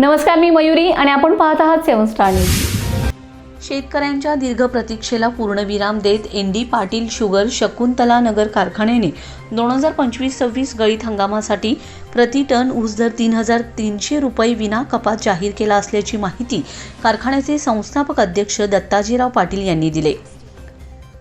नमस्कार मी मयुरी आणि आपण पाहत आहात सेवन स्टार न्यूज. शेतकऱ्यांच्या दीर्घ प्रतीक्षेला पूर्णविराम देत N D Patil sugar Shakuntala Nagar कारखान्याने दोन हजार पंचवीस सव्वीस गळीत हंगामासाठी प्रति टन ऊस दर तीन हजार तीनशे रुपये विना कपात जाहीर केला असल्याची माहिती कारखान्याचे संस्थापक अध्यक्ष दत्ताजीराव पाटील यांनी दिले.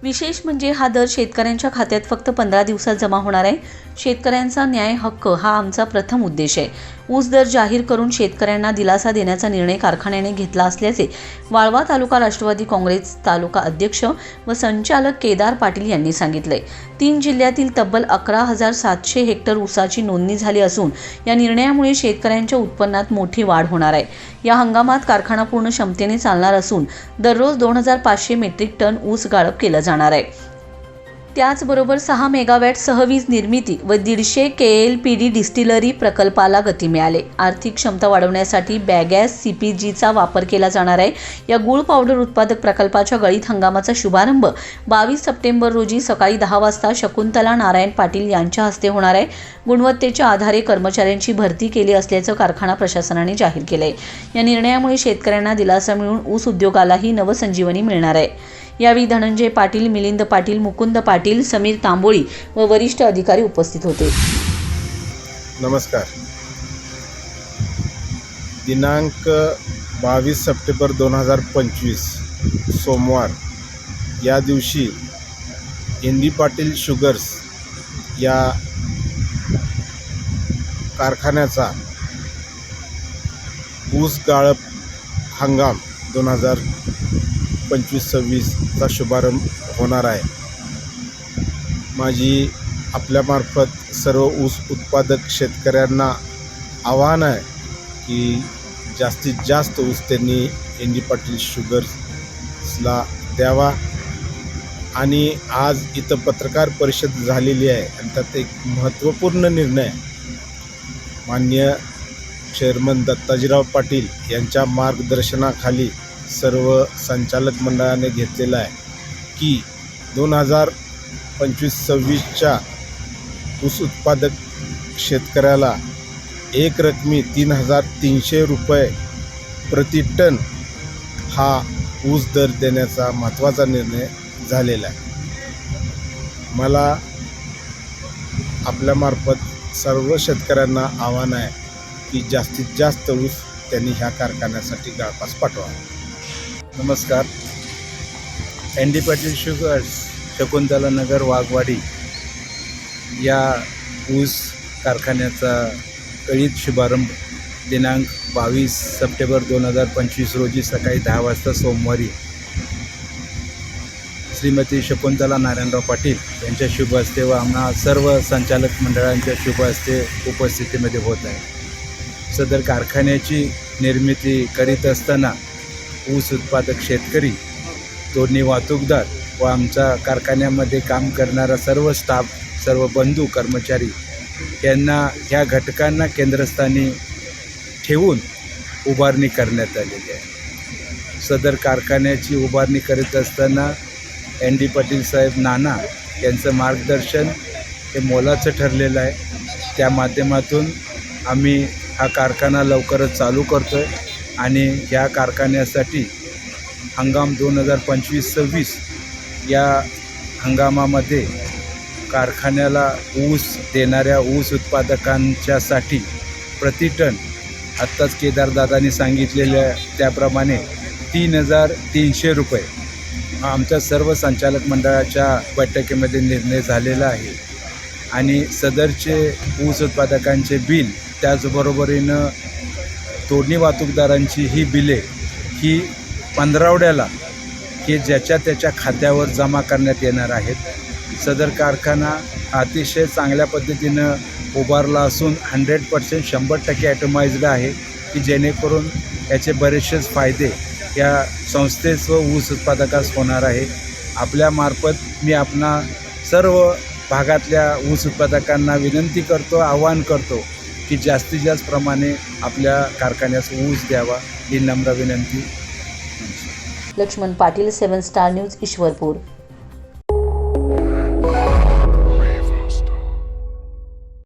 विशेष म्हणजे हा दर शेतकऱ्यांच्या खात्यात फक्त पंधरा दिवसात जमा होणार आहे. शेतकऱ्यांचा न्याय हक्क हा आमचा प्रथम उद्देश आहे. ऊस दर जाहीर करून शेतकऱ्यांना दिलासा देण्याचा निर्णय कारखान्याने घेतला असल्याचे वाळवा तालुका राष्ट्रवादी काँग्रेस तालुका अध्यक्ष व संचालक केदार पाटील यांनी सांगितले तीन जिल्ह्यातील तब्बल अकरा हजार सातशे हेक्टर ऊसाची नोंदणी झाली असून या निर्णयामुळे शेतकऱ्यांच्या उत्पन्नात मोठी वाढ होणार आहे. या हंगामात कारखाना पूर्ण क्षमतेने चालणार असून दररोज दोन हजार पाचशे मेट्रिक टन ऊस गाळप केलं जाणार आहे. त्याचबरोबर सहा मेगावॅट सहवीज निर्मिती व दीडशे K L P D distillery प्रकल्पाला गती मिळाले. आर्थिक क्षमता वाढवण्यासाठी बॅगॅस सी पी जीचा वापर केला जाणार आहे. या गुळ पावडर उत्पादक प्रकल्पाच्या गळीत हंगामाचा शुभारंभ बावीस सप्टेंबर रोजी सकाळी दहा वाजता शकुंतला नारायण पाटील यांच्या हस्ते होणार आहे. गुणवत्तेच्या आधारे कर्मचाऱ्यांची भरती केली असल्याचं कारखाना प्रशासनाने जाहीर केलंय. या निर्णयामुळे शेतकऱ्यांना दिलासा मिळून ऊस उद्योगालाही नवसंजीवनी मिळणार आहे. यावेळी धनंजय पाटील मिलिंद पाटील मुकुंद पाटील समीर तांबोळी व वरिष्ठ अधिकारी उपस्थित होते. नमस्कार. दिनांक बावीस सप्टेंबर दोन हजार पंचवीस सोमवार. या दिवशी इंदी पाटील शुगर्स या कारखान्याचा ऊस गाळप हंगाम दोन हजार पंचवीस सव्वीसचा शुभारंभ होणार आहे. माझी आपल्यामार्फत सर्व ऊस उत्पादक शेतकऱ्यांना आव्हान आहे की जास्तीत जास्त ऊस त्यांनी एन जी पाटील शुगर्सला द्यावा. आणि आज इथं पत्रकार परिषद झालेली आहे आणि त्यात एक महत्त्वपूर्ण निर्णय मान्य चेअरमन दत्ताजीराव पाटील यांच्या मार्गदर्शनाखाली सर्व संचालक मंडळाने घेतलेला आहे की दोन हजार पंचवीस सव्वीसच्या ऊस उत्पादक शेतकऱ्याला एक रकमी तीन हजार तीनशे रुपये प्रति टन हा ऊस दर देण्याचा महत्त्वाचा निर्णय झालेला आहे. मला आपल्यामार्फत सर्व शेतकऱ्यांना आव्हान आहे की जास्तीत जास्त ऊस त्यांनी ह्या कारखान्यासाठी गळपास पाठवावा. नमस्कार. N D Patil sugars Shakuntala Nagar Waghwadi या ऊस कारखान्याचा कळीत शुभारंभ दिनांक बावीस सप्टेंबर दोन हजार पंचवीस रोजी सकाळी दहा वाजता सोमवारी. श्रीमती शकुंतला नारायणराव पाटील यांच्या शुभ हस्ते व आम्हा सर्व संचालक मंडळांच्या शुभ हस्ते उपस्थितीमध्ये होत आहे. सदर कारखान्याची निर्मिती करीत असताना ऊस उत्पादक शेतकरी दोन्ही वाहतूकदार व आमचा कारखान्यामध्ये काम करणारा सर्व स्टाफ सर्व बंधू कर्मचारी यांना ह्या घटकांना केंद्रस्थानी ठेवून उभारणी करण्यात आलेली आहे. सदर कारखान्याची उभारणी करीत असताना एन डी पाटील साहेब नाना यांचं मार्गदर्शन हे मोलाचं ठरलेलं आहे. त्या माध्यमातून आम्ही हा कारखाना लवकरच चालू करतो आहे आणि या कारखान्यासाठी हंगाम दोन हजार पंचवीस सव्वीस या हंगामामध्ये कारखान्याला ऊस देणाऱ्या ऊस उत्पादकांच्यासाठी प्रति टन आत्ताच केदारदादांनी सांगितलेल्या त्याप्रमाणे तीन हजार तीनशे रुपये हा आमच्या सर्व संचालक मंडळाच्या बैठकीमध्ये निर्णय झालेला आहे. आणि सदरचे ऊस उत्पादकांचे बिल त्याचबरोबरीनं तोडणी वाहतूकदारांची ही बिले ही पंधरावड्याला हे ज्याच्या त्याच्या खात्यावर जमा करण्यात येणार आहेत. सदर कारखाना अतिशय चांगल्या पद्धतीनं उभारला असून हंड्रेड पर्सेंट शंभर टक्के ॲटोमाइज्ड आहे की जेणेकरून याचे बरेचसेच फायदे या संस्थेस व ऊस उत्पादकास होणार आहे. आपल्यामार्फत मी आपणा सर्व भागातल्या ऊस उत्पादकांना विनंती करतो आवाहन करतो की जास्तीत जास्त प्रमाणे आपल्या कारखान्यास ऊस द्यावा ही नम्र विनंती. Laxman Patil seven star news Ishwarpur.